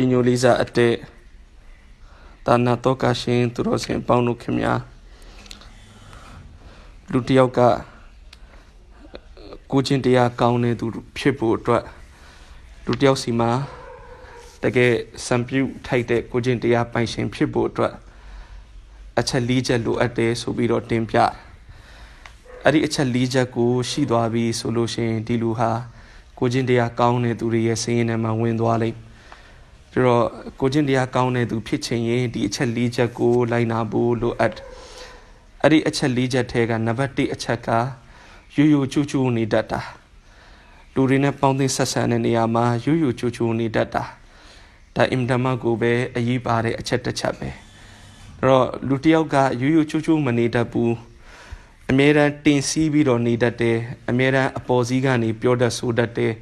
ကြီးညိုလေးစားအတဲ့တာနာတော့ကရှင်သူတော်စင်ပေါင်းတို့ခင်ဗျာလူတစ်ယောက်ကကိုချင်းတရားကောင်းတဲ့သူဖြစ်ဖို့အတွက်လူတစ်ယောက်စီမှာတကယ်စံပြုထိုက်တဲ့ကိုချင်းတရားပိုင်ရှင်ဖြစ်ဖို့အတွက်အချက်၄ချက်လိုအပ်တယ်ဆိုပြီးတော့တင်ပြအဲ့ဒီအချက်၄ချက်ကိုရှိသွားပြီဆိုလို့ရှိရင်ဒီလူဟာကိုချင်းတရားကောင်းတဲ့သူတွေရဲ့စင်းရဲထဲမှာဝင်သွားလိမ့် ပြီးတော့ကိုချင်းတရားကောင်းတဲ့သူဖြစ်ချင်ရင်ဒီအချက်၄ချက်ကိုလိုက်နာဖို့လိုအပ်အဲ့ဒီအချက်၄ချက်ထဲကနံပါတ်1အချက်ကယူယူချူချူနေတတ်တာလူတွေနဲ့ပေါင်းသင်းဆက်ဆံတဲ့နေရာမှာယူယူချူချူနေတတ်တာဒါအင်တမကိုပဲအရေးပါတဲ့အချက်တစ်ချက်ပဲအဲ့တော့လူတစ်ယောက်ကယူယူချူချူမနေတတ်ဘူးအမြဲတမ်းတင်စီးပြီးတော့နေတတ်တယ်အမြဲတမ်းအပေါ်စီးကနေပြောတတ်ဆိုတတ်တယ်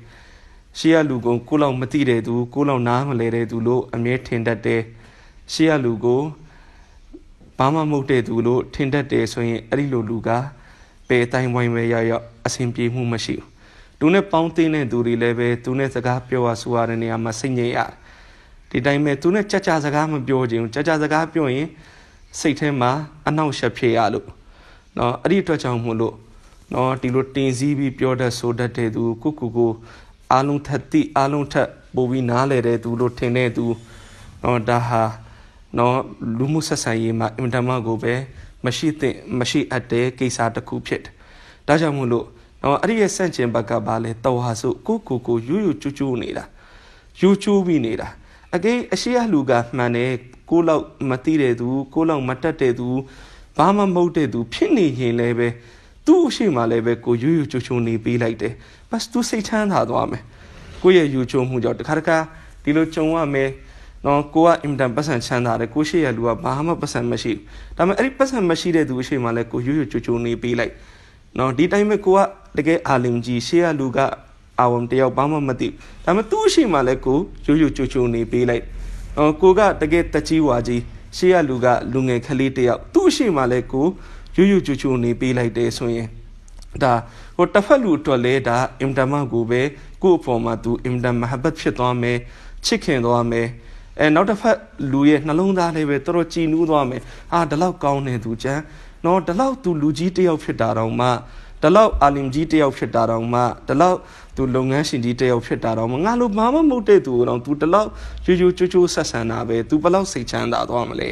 ရှေ့ရလူကိုကိုလောက်မသိတဲ့သူကိုလောက်နားမလဲတဲ့သူလို့အမြဲထင်တတ်တယ်ရှေ့ရလူကိုဘာမှမဟုတ်တဲ့သူလို့ထင်တတ်တယ်ဆိုရင်အဲ့ဒီလိုလူကပေအတိုင်းဝိုင်းပဲရောက်ရောက်အဆင်ပြေမှုမရှိဘူးသူနဲ့ပေါင်းတင်တဲ့သူတွေလည်းပဲသူနဲ့စကားပြောရဆိုရတဲ့နေရာမှာစိတ်ငြိမ်ရတယ်ဒီတိုင်းပဲသူနဲ့ကြကြစကားမပြောချင်ဘူးကြကြစကားပြောရင်စိတ်ထဲမှာအနှောက်အယှက်ဖြစ်ရလို့เนาะအဲ့ဒီအတွက်ကြောင့်မို့လို့เนาะဒီလိုတင်စည်းပြီးပြောတတ်ဆိုတတ်တဲ့သူကိုကိုကို အားလုံးထက်တိအားလုံးထက်ပိုပြီးနားလည်တဲ့သူလို့ထင်တဲ့သူနော်ဒါဟာနော်လူမှုဆက်ဆံရေးမှာအင်တာမကိုပဲမရှိသင့်မရှိအပ်တဲ့ကိစ္စတစ်ခုဖြစ်တယ်။ဒါကြောင့်မို့လို့နော်အဲ့ဒီရဲ့ဆန့်ကျင်ဘက်ကဘာလဲတော်ဟာဆိုကိုကိုကိုယူယူကျူးကျူးနေတာယူကျူးပြီးနေတာအကိအရှိအလူကမှန်တယ်ကိုလောက်မသိတဲ့သူကိုလောက်မတတ်တဲ့သူဘာမှမဟုတ်တဲ့သူဖြစ်နေရင်လည်းပဲသူ့အရှိမှလည်းပဲကိုယူယူကျူးကျူးနေပေးလိုက်တယ် ဘတ်သူစိတ်ချမ်းသာသွားမယ်ကိုရဲ့ယူချိုမှုကြောင့်တခါတခါဒီလိုကြုံရမယ်နော်ကိုကအင်တန်ပတ်စံချမ်းသာတယ်ကိုရှိရလူကဘာမှပတ်စံမရှိဒါပေမဲ့အဲ့ဒီပတ်စံမရှိတဲ့သူအရှိမှလည်းကိုယူယူချိုချိုနေပေးလိုက်နော်ဒီတိုင်းပဲကိုကတကယ်အာလင်ကြီးရှေ့ရလူကအာဝံတယောက်ဘာမှမသိဒါပေမဲ့သူ့အရှိမှလည်းကိုယူယူချိုချိုနေပေးလိုက်နော်ကိုကတကယ်တကြီးဝါကြီးရှေ့ရလူကလူငယ်ကလေးတယောက်သူ့အရှိမှလည်းကိုယူယူချူချူနေပေးလိုက်တယ်ဆိုရင်ဒါ ဟိုတစ်ဖက်လူအတွက်လဲဒါအင်တမကိုပဲကို့အပေါ်မှာသူအင်တမဟဘတ်ဖြစ်သွားမယ်ချစ်ခင်သွားမယ်အဲနောက်တစ်ဖက်လူရဲ့နှလုံးသားလေးပဲတော်တော်ကြည်နူးသွားမယ်အာဒီလောက်ကောင်းနေသူချမ်းနော်ဒီလောက်သူလူကြီးတယောက်ဖြစ်တာတော့မှဒီလောက်အာလင်ကြီးတယောက်ဖြစ်တာတော့မှဒီလောက်သူလုပ်ငန်းရှင်ကြီးတယောက်ဖြစ်တာတော့မှငါလိုဘာမှမဟုတ်တဲ့သူတော့သူဒီလောက်ချူချူချူချူဆက်ဆံတာပဲသူဘယ်လောက်စိတ်ချမ်းသာသွားမလဲ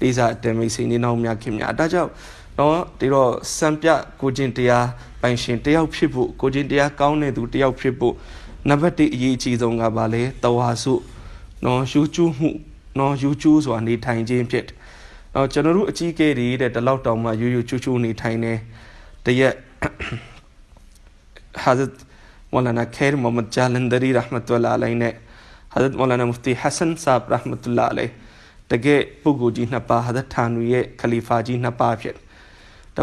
လေးစားတမိတ်စိနေနောက်မြခင်များဒါကြောင့်နော်ဒီတော့စံပြကိုချင်းတရား ပိုင်ရှင်တယောက်ဖြစ်ဖို့ကိုချင်းတရားကောင်းတဲ့သူတယောက်ဖြစ်ဖို့နံပါတ်1အရေးအကြီးဆုံးကဘာလဲတဝါစုနော်ယူကျူးမှုနော်ယူကျူးဆိုတာနေထိုင်ခြင်းဖြစ်တယ်။နော်ကျွန်တော်တို့အကြီးအကဲတွေတဲ့ဒီလောက်တောင်မှယူယူကျူးကျူးနေထိုင်နေတရက်ဟာဇတ်မောလာနာခဲရ်မိုဟမဒ်ဂျာလန်ဒရီရာဟမတ်တူလာလိုင်နဲ့ဟာဇတ်မောလာနာမူဖတီဟဆန်ဆာဘ်ရာဟမတ်တူလာလိုင်တကယ်ပုဂ္ဂိုလ်ကြီးနှစ်ပါးဟာဇတ်ထာနူရဲ့ခလီဖာကြီးနှစ်ပါးဖြစ်တယ်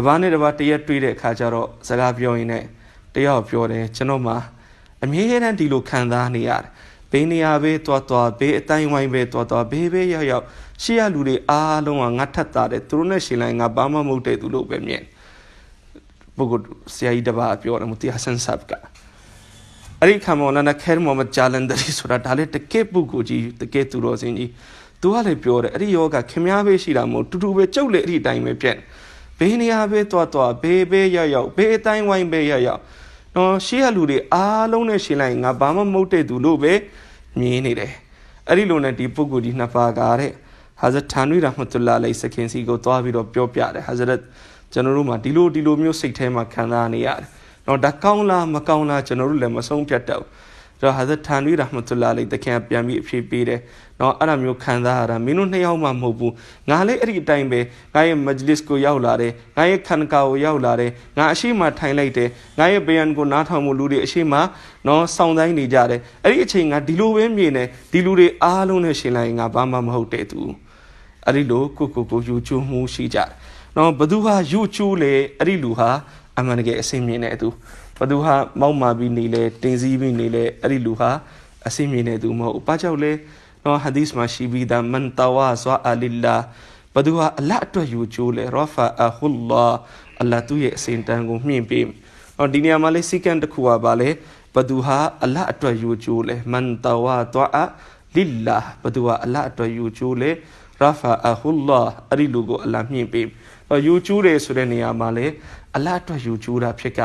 ပားနဲ့တပားတရက်တွေ့တဲ့အခါကျတော့စကားပြောရင်လည်းတယောက်ပြောတယ်ကျွန်တော်မှအမြဲတမ်းဒီလိုခံစားနေရတယ်ဘေးနေရာပဲတွားတွားဘေးအတိုင်းဝိုင်းပဲတွားတွားဘေးပဲရောက်ရောက်ရှေ့ရလူတွေအားလုံးကငါထက်တာတယ်သူတို့နဲ့ရှင်လိုက်ငါဘာမှမဟုတ်တဲ့သူလို့ပဲမြင်ပုဂ္ဂိုလ်ဆရာကြီးတပါးပြောတယ်မူတီဟဆန်ဆပ်ကအဲ့ဒီခါမောလာနာခဲမိုဟမ္မဒ်ဂျာလန်ဒရီဆိုတာဒါလည်းတကယ်ပုဂ္ဂိုလ်ကြီးတကယ်သူတော်စင်ကြီးသူကလည်းပြောတယ်အဲ့ဒီယောဂခင်များပဲရှိတာမဟုတ်တူတူပဲကြုတ်လေအဲ့ဒီအတိုင်းပဲပြက် ဘေးနေရာပဲတွားတွားဘေးဘေးရောက်ရောက်ဘေးအတိုင်းဝိုင်းပဲရောက်ရောက်နော်ရှေ့ရလူတွေအားလုံးနဲ့ရှင်လိုက်ငါဘာမှမဟုတ်တဲ့သူလို့ပဲမြင်နေတယ်အဲ့ဒီလိုနဲ့ဒီပုဂ္ဂိုလ်ကြီးနှစ်ပါးကတဲ့ဟာဇတ်ထာနွိရဟမတုလာလိစခင်စီကိုသွားပြီးတော့ပြောပြတယ်ဟာဇရတ်ကျွန်တော်တို့မှာဒီလိုဒီလိုမျိုးစိတ်ထဲမှာခံစားနေရတယ်။တော့ဒါကောင်းလားမကောင်းလားကျွန်တော်တို့လည်းမဆုံးဖြတ်တော့။တော့ဟာဇ တ်ထာနွိရဟမတုလာလိတခင်ပြန်ပြီးအဖြေပေးတယ်။တော့အဲ့လိုမျိုးခံစားရတာမင်းတို့နှစ်ယောက်မှမဟုတ်ဘူး။ငါလည်းအဲ့ဒီအတိုင်းပဲငါရဲ့မဂျလစ်ကိုရောက်လာတယ်။ငါရဲ့ခန်ကာကိုရောက်လာတယ်။ငါအရှိမထိုင်လိုက်တယ်။ငါရဲ့ဘယန်ကိုနားထောင်မှုလူတွေအရှိမနော်စောင့်တိုင်းနေကြတယ်။အဲ့ဒီအချိန်ငါဒီလိုပဲမြင်တယ်။ဒီလူတွေအားလုံးနဲ့ရှင်လိုက်ငါဘာမှမဟုတ်တဲ့သူ။အဲ့ဒီလိုကိုကိုကိုယူချိုးမှုရှိကြတယ်။နော်ဘသူဟာယူချိုးလေအဲ့ဒီလူဟာအမှန်တကယ်အစင်မြင်တဲ့သူ ဘသူဟာမောက်မာပြီးနေလေတင်စည်းပြီးနေလေအဲ့ဒီလူဟာအစင်မြင်တဲ့သူမဟုတ်ဘာကြောင့်လဲနော်ဟာဒီစ်မှာရှိပြီးသားမန်တဝါဆွာအလ illah ဘသူဟာအလတ်အတွက်ယူချိုးလေရာဖာအဟူလာအလ္လာသူ့ရဲ့အစင်တန်းကိုမြင့်ပေးနော်ဒီနေရာမှာလေးစီကံတစ်ခုကပါလေဘသူဟာအလတ်အတွက်ယူချိုးလေမန်တဝါတွာလ illah ဘသူကအလအတွက်ယူကျိုးလေရာဖာအဟူလာအဲ့ဒီလူကိုအလမြင့်ပေးတော့ယူကျိုးတယ်ဆိုတဲ့နေရာမှာလေအလအတွက်ယူကျိုးတာဖြစ်က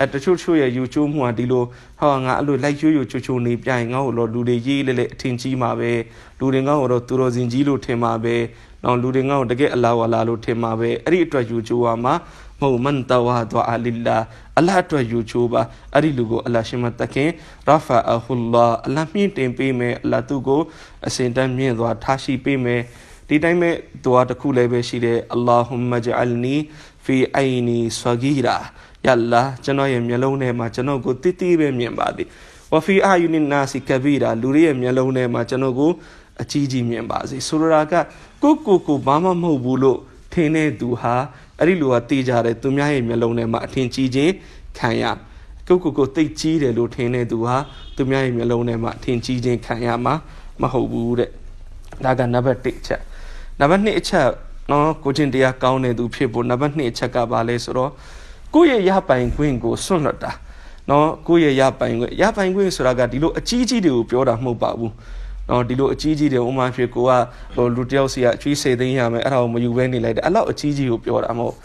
အဲတချို့ချို့ရဲ့ယူကျိုးမှုဟာဒီလိုဟောငါအဲ့လိုလိုက်ရွရွချိုချိုနေပြိုင်ငါ့ကိုတော့လူတွေရေးလေလေအထင်ကြီးမှာပဲလူတွေငါ့ကိုတော့သူတော်စင်ကြီးလို့ထင်မှာပဲနော်လူတွေငါ့ကိုတကယ်အလာဝလာလို့ထင်မှာပဲအဲ့ဒီအတွက်ယူကျိုးဟာမှာမဟုတ်မန်တဝါဒွာလ illah အလအတွက်ယူချိုးပါအဲ့ဒီလူကိုအလရှိမတခင်ရာဖာအဟူလာအလမြင့်တင်ပေးမယ်အလသူကိုအစဉ်တန်းမြင့်သွားထားရှိပေးမယ်ဒီတိုင်းမဲ့ဒွါတစ်ခုလည်းပဲရှိတယ်အလ္လာဟူမဂျအလ်နီဖီအိုင်နီဆွာဂီရာ ယလ္လာကျွန်တော်ရဲ့မျက်လုံးထဲမှာကျွန်တော်ကိုတိတိပဲမြင်ပါသည်ဝဖီအာယူနီနာစီကဘီရာလူတွေရဲ့မျက်လုံးထဲမှာကျွန်တော်ကိုအကြီးကြီးမြင်ပါစေဆိုလိုတာကကိုကိုကိုဘာမှမဟုတ်ဘူးလို့ထင်တဲ့သူဟာအဲ့ဒီလူကတေးကြတယ်သူများရဲ့မျက်လုံးထဲမှာအထင်ကြီးခြင်းခံရကိုကိုကိုတိတ်ကြီးတယ်လို့ထင်တဲ့သူဟာသူများရဲ့မျက်လုံးထဲမှာအထင်ကြီးခြင်းခံရမှာမဟုတ်ဘူးတဲ့ဒါကနံပါတ်1အချက်နံပါတ်2အချက်နော်ကိုချင်းတရားကောင်းတဲ့သူဖြစ်ဖို့နံပါတ်2အချက်ကဘာလဲဆိုတော့ ကိုယ့်ရဲ့ရပိုင်ခွင့်ကိုစွန့်လွတ်တာနော်ကိုယ့်ရဲ့ရပိုင်ခွင့်ရပိုင်ခွင့်ဆိုတာကဒီလိုအကြီးကြီးတွေကိုပြောတာမဟုတ်ပါဘူးနော်ဒီလိုအကြီးကြီးတွေဥမာဖြစ်ကိုကဟိုလူတယောက်စီကအကျွေးစေသိမ်းရမယ်အဲ့ဒါကိုမယူဘဲနေလိုက်တယ်အဲ့လောက်အကြီးကြီးကိုပြောတာမဟုတ်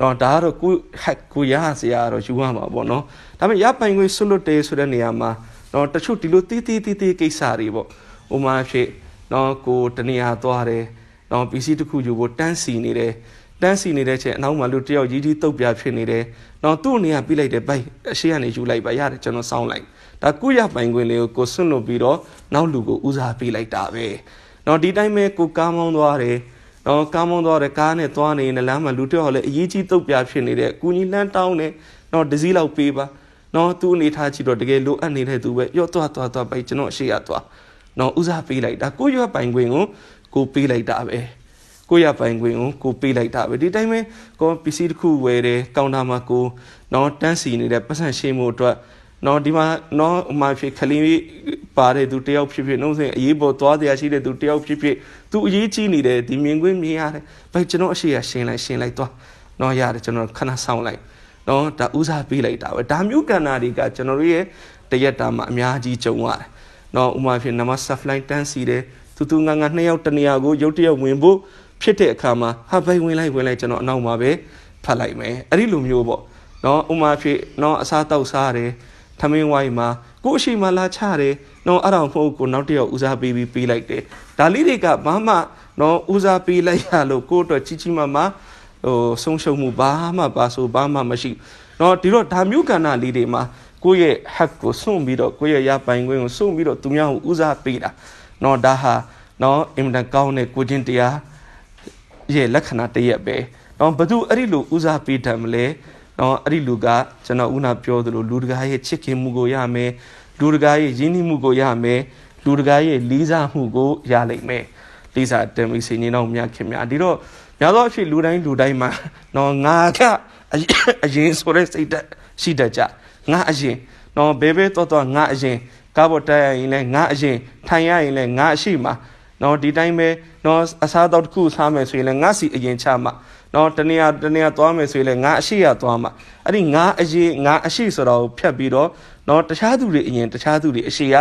နော်ဒါကတော့ကိုဟက်ကိုရစရာတော့ယူရမှာပေါ့နော်ဒါပေမဲ့ရပိုင်ခွင့်ဆွလွတ်တယ်ဆိုတဲ့နေရာမှာနော်တချို့ဒီလိုတီးတီးတီးတီးကိစ္စတွေပေါ့ဥမာဖြစ်နော်ကိုတနေရာသွားတယ်နော်ပစ္စည်းတစ်ခုယူဖို့တန်းစီနေတယ် တန်းစီနေတဲ့ချက်အနောက်မှာလူတယောက်ကြီးကြီးတုတ်ပြဖြစ်နေတယ်။နော်သူ့အနေကပြလိုက်တယ်ဘိုက်အရှိကနေယူလိုက်ပါရတယ်ကျွန်တော်စောင်းလိုက်။ဒါကုရပိုင်ခွင့်လေးကိုကိုစွန့်လို့ပြီးတော့နောက်လူကိုဦးစားပေးလိုက်တာပဲ။နော်ဒီတိုင်းပဲကိုကားမောင်းသွားတယ်။နော်ကားမောင်းသွားတယ်ကားနဲ့သွားနေလမ်းမှာလူတယောက်လည်းအရေးကြီးတုတ်ပြဖြစ်နေတယ်။ကူညီလန်းတောင်းတယ်။နော်ဒစည်းလောက်ပေးပါ။နော်သူ့အနေထားကြည့်တော့တကယ်လိုအပ်နေတဲ့သူပဲရော့သွားသွားသွားပဲကျွန်တော်အရှိရသွား။နော်ဦးစားပေးလိုက်တာကိုရပိုင်ခွင့်ကိုကိုပေးလိုက်တာပဲ။ ကိုရပိုင်ခွင့်ကိုကိုပေးလိုက်တာပဲဒီတိုင်းပဲကိုပစ္စည်းတစ်ခုဝယ်တယ်ကောင်တာမှာကိုနော်တန်းစီနေတဲ့ပတ်စံရှင်းမှုအတွက်နော်ဒီမှာနော်ဥမာဖြစ်ခလင်းပါတဲ့သူတယောက်ဖြစ်ဖြစ်နှုံးစင်အရေးပေါ်သွားတရားရှိတဲ့သူတယောက်ဖြစ်ဖြစ်သူအရေးကြီးနေတယ်ဒီမြင်ကွင်းမြင်ရတယ်ဘယ်ကျွန်တော်အရှိရရှင်းလိုက်ရှင်းလိုက်သွားနော်ရတယ်ကျွန်တော်ခဏဆောင်လိုက်နော်ဒါဥစားပေးလိုက်တာပဲဒါမျိုးကဏ္ဍတွေကကျွန်တော်တို့ရဲ့တရက်တာမှာအများကြီးကြုံရတယ်နော်ဥမာဖြစ်နမဆပ်လိုင်းတန်းစီတယ်သူသူငါငါနှစ်ယောက်တနေရာကိုရုတ်တရက်ဝင်ဖို့ ဖြစ်တဲ့အခါမှာဟာဘိုင်ဝင်လိုက်ဝင်လိုက်ကျွန်တော်အနောက်မှာပဲဖတ်လိုက်မယ်အဲ့ဒီလိုမျိုးပေါ့နော်ဥမာဖြစ်နော်အစားတောက်စားတယ်ထမင်းဝိုင်းမှာကိုအရှိမလာချတယ်နော်အဲ့ဒါမဟုတ်ကိုနောက်တစ်ယောက်ဦးစားပေးပြီးပေးလိုက်တယ်ဒါလေးတွေကဘာမှနော်ဦးစားပေးလိုက်ရလို့ကိုအတွက်ကြီးကြီးမားမားဟိုဆုံးရှုံးမှုဘာမှပါဆိုဘာမှမရှိနော်ဒီတော့ဒါမျိုးကဏ္ဍလေးတွေမှာကိုယ့်ရဲ့ hack ကိုစွန့်ပြီးတော့ကိုယ့်ရဲ့ရပိုင်ခွင့်ကိုစွန့်ပြီးတော့သူများကိုဦးစားပေးတာနော်ဒါဟာနော်အင်မတန်ကောင်းတဲ့ကိုချင်းတရား ရဲ့လက္ခဏာတရက်ပဲ။တော့ဘသူအဲ့ဒီလိုဦးစားပေးတတ်မလဲ။တော့အဲ့ဒီလူကကျွန်တော်ဦးနာပြောသလိုလူတကာရဲ့ချစ်ခင်မှုကိုရမယ်။လူတကာရဲ့ရင်းနှီးမှုကိုရမယ်။လူတကာရဲ့လေးစားမှုကိုရလိမ့်မယ်။လေးစားတယ်မိတ်ဆွေနေတော့မြတ်ခင်များဒီတော့များသောအဖြစ်လူတိုင်းလူတိုင်းမှာတော့ငါကအရင်ဆိုတဲ့စိတ်ဓာတ်ရှိတတ်ကြ။ငါအရင်တော့ဘဲဘဲတော့တော့ငါအရင်ကားပေါ်တက်ရရင်လည်းငါအရင်ထိုင်ရရင်လည်းငါအရှိမှာ နော်ဒီတိုင်းပဲနော်အစားတော့တစ်ခုစားမယ်ဆိုရင်လည်းငါစီအရင်ချမှာနော်တနေရာတနေရာသွားမယ်ဆိုရင်လည်းငါအရှိရသွားမှာအဲ့ဒီငါအရင်ငါအရှိဆိုတော့ဖြတ်ပြီးတော့နော်တခြားသူတွေအရင်တခြားသူတွေအရှိရ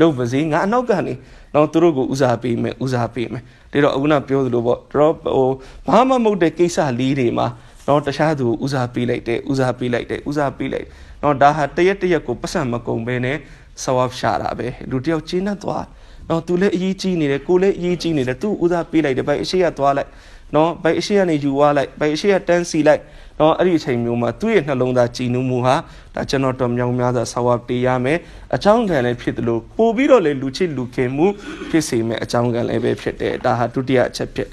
လုပ်ပါစေငါအနောက်ကနေနော်သူတို့ကိုဦးစားပေးမယ်ဦးစားပေးမယ်ဒါတော့အခုနပြောသလိုပေါ့တော့ဟိုဘာမှမဟုတ်တဲ့ကိစ္စလေးတွေမှာနော်တခြားသူဦးစားပေးလိုက်တယ်ဦးစားပေးလိုက်တယ်ဦးစားပေးလိုက်နော်ဒါဟာတရက်တရက်ကိုပတ်စံမကုန်ဘဲနဲ့ဆဝပ်ရှာတာပဲလူတယောက်ကျင်းတတ်သွား နော်သူလည်းအရေးကြီးနေတယ်ကိုလည်းအရေးကြီးနေတယ်သူ့ဦးစားပေးလိုက်တယ်ဘိုင်အရှိရသွားလိုက်နော်ဘိုင်အရှိရနေယူသွားလိုက်ဘိုင်အရှိရတန်းစီလိုက်နော်အဲ့ဒီအချိန်မျိုးမှာသူ့ရဲ့နှလုံးသားကြည်နူးမှုဟာဒါကျွန်တော်တော်မြောင်များစွာဆဝပေးရမယ်အကြောင်းကံလည်းဖြစ်တယ်လို့ပို့ပြီးတော့လေလူချစ်လူခင်မှုဖြစ်စေမယ်အကြောင်းကံလည်းပဲဖြစ်တယ်ဒါဟာဒုတိယအချက်ဖြစ်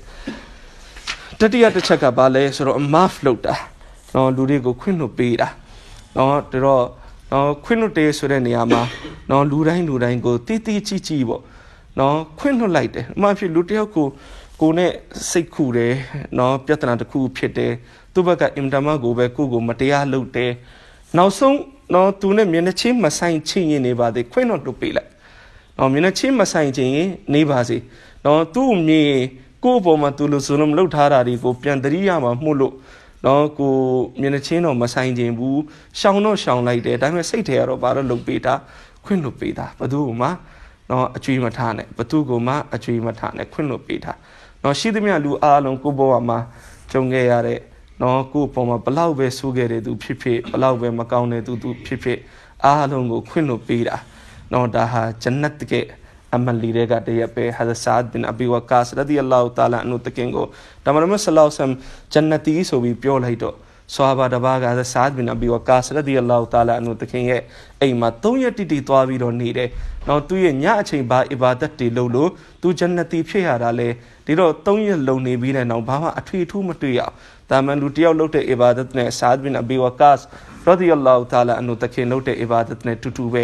တတိယတစ်ချက်ကဘာလဲဆိုတော့ muff လောက်တာနော်လူတွေကိုခွင့်လွှတ်ပေးတာနော်ဒါတော့နော်ခွင့်လွှတ်တယ်ဆိုတဲ့နေရာမှာနော်လူတိုင်းလူတိုင်းကိုတီးတီးချီချီပေါ့ နော်ခွင့်လွှတ်လိုက်တယ်အမှန်ဖြစ်လူတယောက်ကိုကိုနဲ့စိတ်ခုတယ်နော်ပြဿနာတစ်ခုဖြစ်တယ်သူ့ဘက်ကအင်တာမကိုပဲကိုကိုမတရားလုပ်တယ်နောက်ဆုံးနော်သူနဲ့မျက်နှာချင်းမဆိုင်ချင်းရင်နေပါသေးခွင့်တော့လုပ်ပေးလိုက်နော်မျက်နှာချင်းမဆိုင်ချင်းရင်နေပါစေနော်သူ့မြင်ကို့အပေါ်မှာသူလို့ဆိုလို့မလုပ်ထားတာဒီကိုပြန်တရိရမှာမှုလို့နော်ကိုမျက်နှာချင်းတော့မဆိုင်ခြင်းဘူးရှောင်တော့ရှောင်လိုက်တယ်ဒါပေမဲ့စိတ်ထဲကတော့ဘာလို့လုပ်ပေးတာခွင့်လုပ်ပေးတာဘယ်သူမှ နနော်အကျွေးမထားနဲ့ဘသူကမှအကျွေးမထားနဲ့ခွင့်လွှတ်ပေးထားနော်ရှိသမျှလူအားလုံးကိုဘဝမှာကြုံခဲ့ရတဲ့နော်ကိုပေါ်မှာဘလောက်ပဲဆိုးခဲ့တဲ့သူဖြစ်ဖြစ်ဘလောက်ပဲမကောင်းတဲ့သူသူဖြစ်ဖြစ်အားလုံးကိုခွင့်လွှတ်ပေးတာနော်ဒါဟာဂျန်နတ်ကအမလီတွေကတည်းကပဲဟာဇာဒ်ဘင်အဘီဝကာစ်ရဒီအလ္လာဟူတာလာအနုတကင်ကိုတမန်တော်ဆလောဆမ်ဂျန်နတီဆိုပြီးပြောလိုက်တော့ ဆွာဘာတဘာကဆာဒ်ဘင်အဘီဝကာစ်ရဒီအလ္လာဟူတာလာအနုတကင်ရဲ့အိမ်မှာ၃ရက်တိတိသွားပြီးတော့နေတယ်။နောက်သူ့ရဲ့ညအချိန်ဘာအီဘာဒတ်တွေလုပ်လို့သူဂျန်နတီဖြစ်ရတာလေဒီတော့၃ရက်လုံနေပြီးတဲ့နောက်ဘာမှအထွေထူးမတွေ့ရအောင်။ဒါမှန်လူတယောက်လုပ်တဲ့အီဘာဒတ်နဲ့ဆာဒ်ဘင်အဘီဝကာစ်ရဒီအလ္လာဟူတာလာအနုတကင်လုပ်တဲ့အီဘာဒတ်နဲ့တူတူပဲ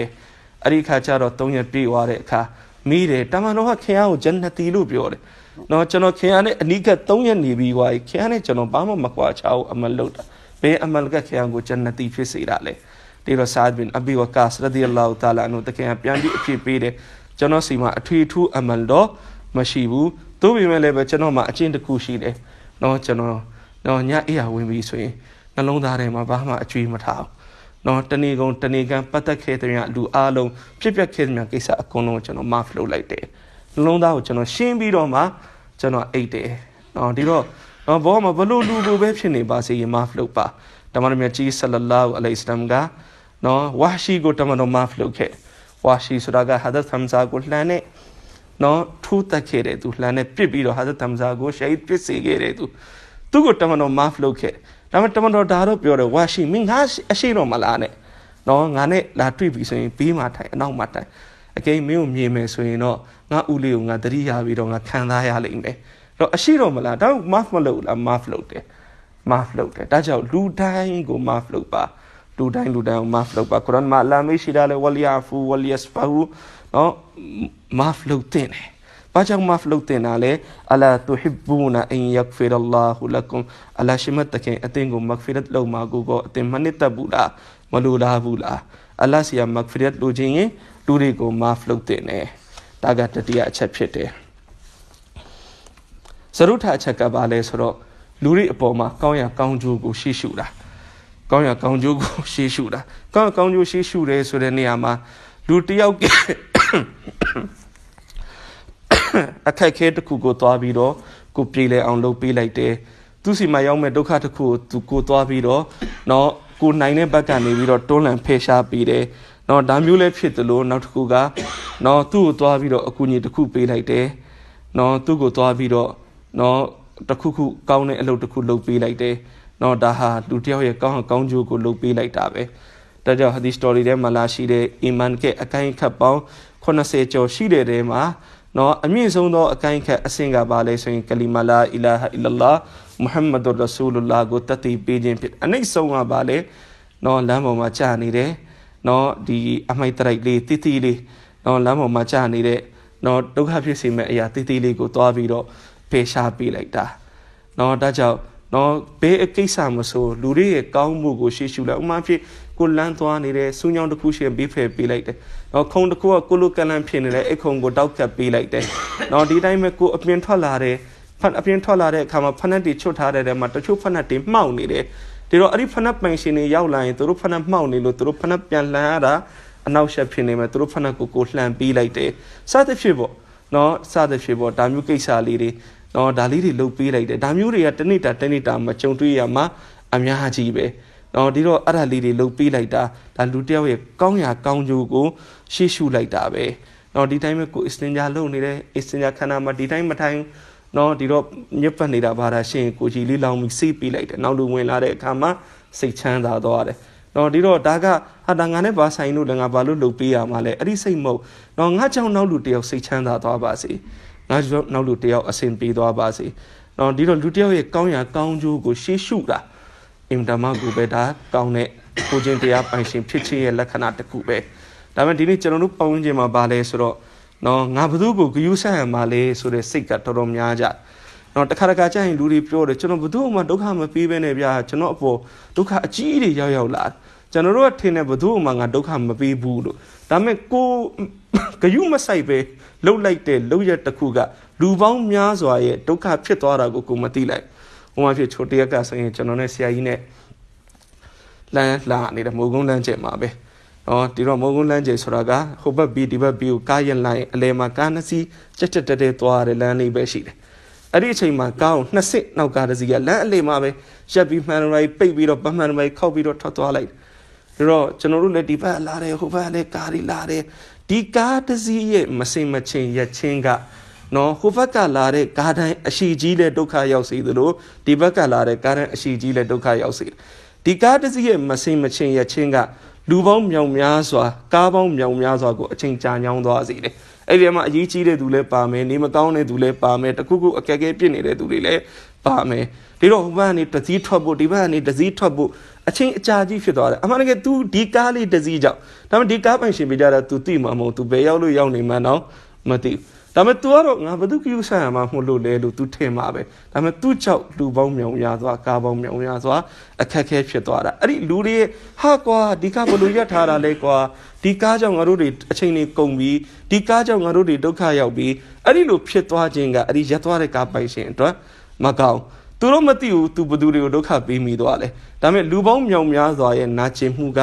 အဲ့ဒီခါကျတော့၃ရက်ပြည့်သွားတဲ့အခါမိတယ်တမန်တော်ကခင်ဗျားကိုဂျန်နတီလို့ပြောတယ်။ နော်ကျွန်တော်ခင်ဗျားနဲ့အနိက3ရက်နေပြီးွားခင်ဗျားနဲ့ကျွန်တော်ဘာမှမကွာချအောင်အမလလုပ်တာ။ဘယ်အမလကခင်ဗျားကိုဂျန်နတီဖြစ်စေတာလဲ။ဒီတော့ဆာဒ်ဘင်အဘီဝကာစ်ရဒီအလ္လာဟူတာလာအနုတခင်ပြန်ပြီးအဖြစ်ပေးတယ်။ကျွန်တော်စီမှာအထွေထူးအမလတော့မရှိဘူး။သို့ပေမဲ့လည်းပဲကျွန်တော်မှာအချင်းတစ်ခုရှိတယ်။နော်ကျွန်တော်နော်ညအေးရဝင်ပြီးဆိုရင်နှလုံးသားထဲမှာဘာမှအကျွေးမထားဘူး။နော်တဏီကုံတဏီကံပတ်သက်ခဲ့တဲ့လူအားလုံးဖြစ်ပျက်ခဲ့တဲ့ကိစ္စအကုန်လုံးကျွန်တော် mark လုပ်လိုက်တယ် နှလုံးသားကိုကျွန်တော်ရှင်းပြီးတော့မှကျွန်တော်အိတ်တယ်နော်ဒီတော့နော်ဘောမှာဘလို့လူကိုပဲဖြစ်နေပါစေရင် mark လုပ်ပါတမန်တော်မြတ်ကြီးဆလလာဟူအလိုင်စလမ်ကနော်ဝါရှိကိုတမန်တော် mark လုပ်ခဲ့ဝါရှိဆိုတာကဟာဒတ်ဟမ်ဇာကိုလှမ်းနဲ့နော်ထူးတက်ခဲ့တဲ့သူလှမ်းနဲ့ပြစ်ပြီးတော့ဟာဒတ်ဟမ်ဇာကိုရှိုက်ပြစ်စေခဲ့တဲ့သူသူ့ကိုတမန်တော် mark လုပ်ခဲ့ဒါပေမဲ့တမန်တော်ဒါတော့ပြောတယ်ဝါရှိမင်းငါအရှိတော့မလားနဲ့နော်ငါနဲ့လာတွေ့ပြီဆိုရင်ပြီးမှထိုင်အနောက်မှထိုင် အကိန်းမင်းကိုမြင်မယ်ဆိုရင်တော့ငါဦးလေးကိုငါတတိယပြီးတော့ငါခံစားရလိမ့်မယ်တော့အရှိတော့မလားတော့ math မလုပ်လား math လုပ်တယ် math လုပ်တယ်ဒါကြောင့်လူတိုင်းကို math လုပ်ပါလူတိုင်းလူတိုင်းကို math လုပ်ပါကုရ်အာန်မှာလာမေးရှိတာလေဝလီယာဖူဝလီယစဖာဟူနော် math လုပ်တဲ့တယ်ဘာကြောင့် math လုပ်တင်တာလဲအလာတူဟစ်ဘူနာအင်ယက်ဖီရအလ္လာဟူလကုမ်အလာရှိမတ်တခင်အတင်းကိုမဂ်ဖီရတ်လုပ်မှာကိုကိုအတင်းမနစ်တဘူးလားမလိုလားဘူးလားအလဆီယာမဂ်ဖီရတ်လိုချင်ရင် လူတွေကို math လုပ်တင်တယ်ဒါကတတိယအချက်ဖြစ်တယ်ဇရုထအချက်ကဘာလဲဆိုတော့လူတွေအပေါ်မှာကောင်းရကောင်းကျိုးကိုရှေ့ရှုတာကောင်းရကောင်းကျိုးကိုရှေ့ရှုတာကောင်းရကောင်းကျိုးရှေ့ရှုတယ်ဆိုတဲ့နေရာမှာလူတယောက်ကအခက်ခဲတစ်ခုကိုသွားပြီးတော့ကိုပြေးလဲအောင်လုပ်ပေးလိုက်တယ်သူစီမှာရောက်မဲ့ဒုက္ခတစ်ခုကိုသူကိုသွားပြီးတော့เนาะကိုနိုင်တဲ့ဘက်ကနေပြီးတော့တွန်းလှန်ဖယ်ရှားပေးတယ် နော်ဒါမျိုးလည်းဖြစ်သလိုနောက်တစ်ခုကနော်သူ့ကိုသွားပြီးတော့အကူအညီတစ်ခုပေးလိုက်တယ်နော်သူ့ကိုသွားပြီးတော့နော်တစ်ခုခုကောင်းတဲ့အလုပ်တစ်ခုလုပ်ပေးလိုက်တယ်နော်ဒါဟာလူတစ်ယောက်ရဲ့ကောင်းကောင်းကျိုးကိုလုပ်ပေးလိုက်တာပဲဒါကြောင့်ဟာဒီစတိုရီထဲမှာလာရှိတဲ့အီမန်ကအကိုင်းခတ်ပေါင်း80ကျော်ရှိတဲ့တဲမှာနော်အမြင့်ဆုံးသောအကိုင်းခတ်အဆင့်ကပါလဲဆိုရင်ကလီမလာအီလာဟာအီလလာမုဟမ္မဒ်ရာဆူလလာကိုတတ်သိပေးခြင်းဖြစ်အနိမ့်ဆုံးကပါလဲနော်လမ်းပေါ်မှာကြာနေတယ် နော်ဒီအမိုက်တရိုက်လေးတိတိလေးနော်လမ်းပေါ်မှာကြာနေတဲ့နော်ဒုက္ခဖြစ်စေမဲ့အရာတိတိလေးကိုသွားပြီးတော့ဖေရှားပေးလိုက်တာနော်ဒါကြောင့်နော်ဘေးအကိစ္စမဆိုလူတွေရဲ့ကောင်းမှုကိုရှေ့ရှုလိုက်ဥမာဖြစ်ကိုလန်းသွားနေတဲ့စူးညောင်းတစ်ခုရှင်ဘေးဖယ်ပေးလိုက်တယ်။နော်ခုံတစ်ခုကကိုလိုကလန်ဖြစ်နေတဲ့အိတ်ခုံကိုတောက်ကပ်ပေးလိုက်တယ်။နော်ဒီတိုင်းပဲကိုအပြင်ထွက်လာတဲ့ဖန်အပြင်ထွက်လာတဲ့အခါမှာဖနက်တွေချွတ်ထားတဲ့တဲမှာတချို့ဖနက်တွေမှောက်နေတယ်။ ဒီတော့အဲ့ဒီဖနက်ပိုင်ရှင်တွေရောက်လာရင်သူတို့ဖနက်မှောက်နေလို့သူတို့ဖနက်ပြန်လှန်ရတာအနောက်ရှက်ဖြစ်နေမယ်သူတို့ဖနက်ကိုကိုလှန်ပေးလိုက်တယ်။စသဖြင့်ပေါ့နော်စသဖြင့်ပေါ့ဒါမျိုးကိစ္စလေးတွေနော်ဒါလေးတွေလုပ်ပေးလိုက်တယ်ဒါမျိုးတွေကတနေ့တာတနေ့တာမကြုံတွေ့ရမှာအများကြီးပဲနော်ဒီတော့အဲ့ဒါလေးတွေလုပ်ပေးလိုက်တာဒါလူတယောက်ရဲ့ကောင်းရာကောင်းကျိုးကိုရှေ့ရှုလိုက်တာပဲနော်ဒီတိုင်းပဲကိုအစ္စတင်ဂျာလုပ်နေတယ်အစ္စတင်ဂျာခန္ဓာမှာဒီတိုင်းမထိုင် နော်ဒီတော့ညက်ပတ်နေတာဘာသာရှင်ကိုကြီးလေးလောင်ပြီးစိတ်ပေးလိုက်တယ်နောက်လူဝင်လာတဲ့အခါမှာစိတ်ချမ်းသာသွားတယ်နော်ဒီတော့ဒါကဟာဒါငါနဲ့ဘာဆိုင်လို့လဲငါဘာလို့လုပ်ပေးရမှာလဲအဲ့ဒီစိတ်မဟုတ်နော်ငါကြောင့်နောက်လူတယောက်စိတ်ချမ်းသာသွားပါစေငါကြောင့်နောက်လူတယောက်အဆင်ပြေသွားပါစေနော်ဒီတော့လူတယောက်ရဲ့ကောင်းရာကောင်းကျိုးကိုရှေ့ရှုတာအင်တမကိုပဲဒါကောင်းတဲ့ကိုချင်းတရားပိုင်ရှင်ဖြစ်ခြင်းရဲ့လက္ခဏာတစ်ခုပဲဒါပေမဲ့ဒီနေ့ကျွန်တော်တို့ပတ်ဝန်းကျင်မှာဗာလဲဆိုတော့ နော်ငါဘသူကိုဂယုဆက်ရမှာလဲဆိုတဲ့စိတ်ကတော်တော်များကြနော်တခါတခါကျရင်လူတွေပြောတယ်ကျွန်တော်ဘသူမှဒုက္ခမပေးဘဲနဲ့ဗျာကျွန်တော်အပေါ်ဒုက္ခအကြီးတွေရောက်ရောက်လာကျွန်တော်တို့ကထင်တယ်ဘသူမှငါဒုက္ခမပေးဘူးလို့ဒါပေမဲ့ကိုဂယုမဆိုင်ပဲလှုပ်လိုက်တဲ့လှုပ်ရက်တစ်ခုကလူပေါင်းများစွာရဲ့ဒုက္ခဖြစ်သွားတာကိုကိုမသိလိုက်ဟိုမှာဖြစ်ချိုတရက်ကဆိုရင်ကျွန်တော်နဲ့ဆရာကြီးနဲ့လမ်းလာနေတဲ့မိုးကုန်းလမ်းကျက်မှာပဲ နော်ဒီတော့မုံကုန်းလမ်းကျယ်ဆိုတာကဟိုဘက်ဘီဒီဘက်ဘီကိုကားရင်လိုက်အလဲမှာကားနှစ်စီးချက်ချက်တက်တက်သွားရတဲ့လမ်းလေးပဲရှိတယ်အဲ့ဒီအချိန်မှာကားကိုနှစ်စစ်နောက်ကားတစ်စီးကလမ်းအလဲမှာပဲရက်ပြီးမှန်ရိုက်ပိတ်ပြီးတော့ဗမှန်ရိုက်ခောက်ပြီးတော့ထွက်သွားလိုက်ဒါတော့ကျွန်တော်တို့လည်းဒီဘက်လာတယ်ဟိုဘက်လည်းကားတွေလာတယ်ဒီကားတစ်စီးရဲ့မစင်မချင်းရက်ချင်းကနော်ဟိုဘက်ကလာတဲ့ကားတိုင်းအရှိကြီးတဲ့ဒုက္ခရောက်စေသလိုဒီဘက်ကလာတဲ့ကားတိုင်းအရှိကြီးတဲ့ဒုက္ခရောက်စေတယ်ဒီကားတစ်စီးရဲ့မစင်မချင်းရက်ချင်းက လူပေါင်းမြောင်များစွာကားပေါင်းမြောင်များစွာကိုအချိန်ကြာညောင်းသွားစေတယ်။အဲ့ဒီမှာအရေးကြီးတဲ့သူလည်းပါမယ်နေမကောင်းတဲ့သူလည်းပါမယ်တခုခုအခက်အခဲဖြစ်နေတဲ့သူတွေလည်းပါမယ်ဒီတော့ဟိုဘက်ကနေတစည်းထွက်ဖို့ဒီဘက်ကနေတစည်းထွက်ဖို့အချိန်အကြာကြီးဖြစ်သွားတယ်အမှန်တကယ် तू ဒီကားလေးတစည်းကြောင့်ဒါပေမဲ့ဒီကားပိုင်ရှင်ပြကြတာ तू သိမှာမဟုတ် तू ဘယ်ရောက်လို့ရောက်နေမှန်းတော့မသိဘူး ဒါပေမဲ့ तू ကတော့ငါဘယ်သူကယူဆရမှာမဟုတ်လို့လဲလို့ तू ထင်မှာပဲဒါပေမဲ့ तू ကြောက်လူပေါင်းမြောင်များစွာကားပေါင်းမြောင်များစွာအခက်အခဲဖြစ်သွားတာအဲ့ဒီလူတွေရဲ့ဟာကွာဒီကားဘယ်လိုရပ်ထားတာလဲကွာဒီကားကြောင့်ငါတို့တွေအချိန်တွေကုန်ပြီးဒီကားကြောင့်ငါတို့တွေဒုက္ခရောက်ပြီးအဲ့ဒီလိုဖြစ်သွားခြင်းကအဲ့ဒီရပ်သွားတဲ့ကားပိုင်ရှင်အတွက်မကောင်းသူတို့မသိဘူး तू ဘယ်သူတွေကိုဒုက္ခပေးမိသွားလဲဒါပေမဲ့လူပေါင်းမြောင်များစွာရဲ့နာကျင်မှုက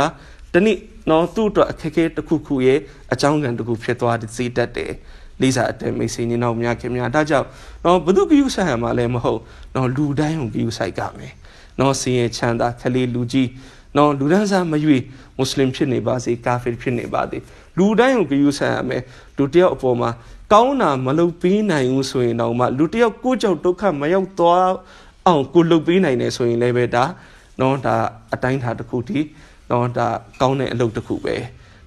တနည်းနော်သူ့အတွက်အခက်အခဲတစ်ခုခုရဲ့အကြောင်းကံတစ်ခုဖြစ်သွားစေတတ်တယ် လေးစားအတဲမိတ်ဆွေညီနောင်များခင်များဒါကြောင့်တော့ဘု து ကယူဆိုင်ရမှာလည်းမဟုတ်တော့လူတိုင်းကိုကယူဆိုင်ကြမယ်နော်စင်ရဲ့ချမ်းသာခလေးလူကြီးနော်လူဒန်းစားမရွေမွတ်စလင်ဖြစ်နေပါစေကာဖီဖြစ်နေပါစေလူတိုင်းကိုကယူဆိုင်ရမယ်လူတယောက်အပေါ်မှာကောင်းတာမလုပ်ပေးနိုင်ဘူးဆိုရင်တော့မှလူတယောက်ကိုကြောက်ဒုက္ခမရောက်သွားအောင်ကိုလုပ်ပေးနိုင်တယ်ဆိုရင်လည်းပဲဒါနော်ဒါအတိုင်းထားတစ်ခုတည်းနော်ဒါကောင်းတဲ့အလုပ်တစ်ခုပဲ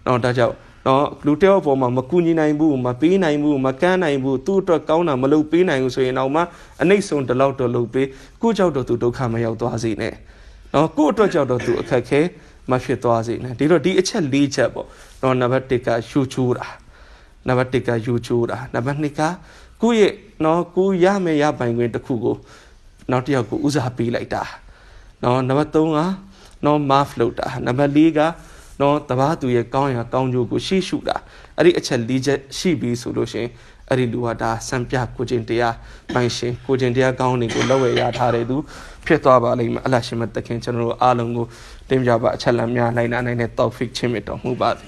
နော်ဒါကြောင့် နော်လူတယောက်ပေါ်မှာမကူညီနိုင်ဘူးမပေးနိုင်ဘူးမကမ်းနိုင်ဘူးသူ့အတွက်ကောင်းတာမလုပ်ပေးနိုင်ဘူးဆိုရင်တော့မှအနိမ့်ဆုံးတလောက်တော့လုပ်ပေးကိုကြောက်တော့သူဒုက္ခမရောက်သွားစေနဲ့နော်ကိုအတွက်ကြောက်တော့သူအခက်ခဲမဖြစ်သွားစေနဲ့ဒီတော့ဒီအချက်၄ချက်ပေါ့နော်နံပါတ်1ကရှူချိုးတာနံပါတ်1ကယူချိုးတာနံပါတ်2ကကိုယ့်ရဲ့နော်ကိုရမယ်ရပိုင်ခွင့်တစ်ခုကိုနောက်တစ်ယောက်ကိုဦးစားပေးလိုက်တာနော်နံပါတ်3ကနော်မာဖလုပ်တာနံပါတ်4က နော်တပားသူရဲ့ကောင်းရာကောင်းကျိုးကိုရှေ့ရှုတာအဲ့ဒီအချက်၄ချက်ရှိပြီဆိုလို့ရှင်အဲ့ဒီလူဟာဒါစံပြကိုကျင်တရားပိုင်ရှင်ကိုကျင်တရားကောင်းတွေကိုလောက်ဝယ်ရထားတဲ့သူဖြစ်သွားပါလိမ့်မယ်အလရှိမတခင်ကျွန်တော်တို့အားလုံးကိုတင်ပြပါအချက်လမ်းများနိုင်နိုင်တဲ့ topic ချင်းမြတ်တော်မူပါစေ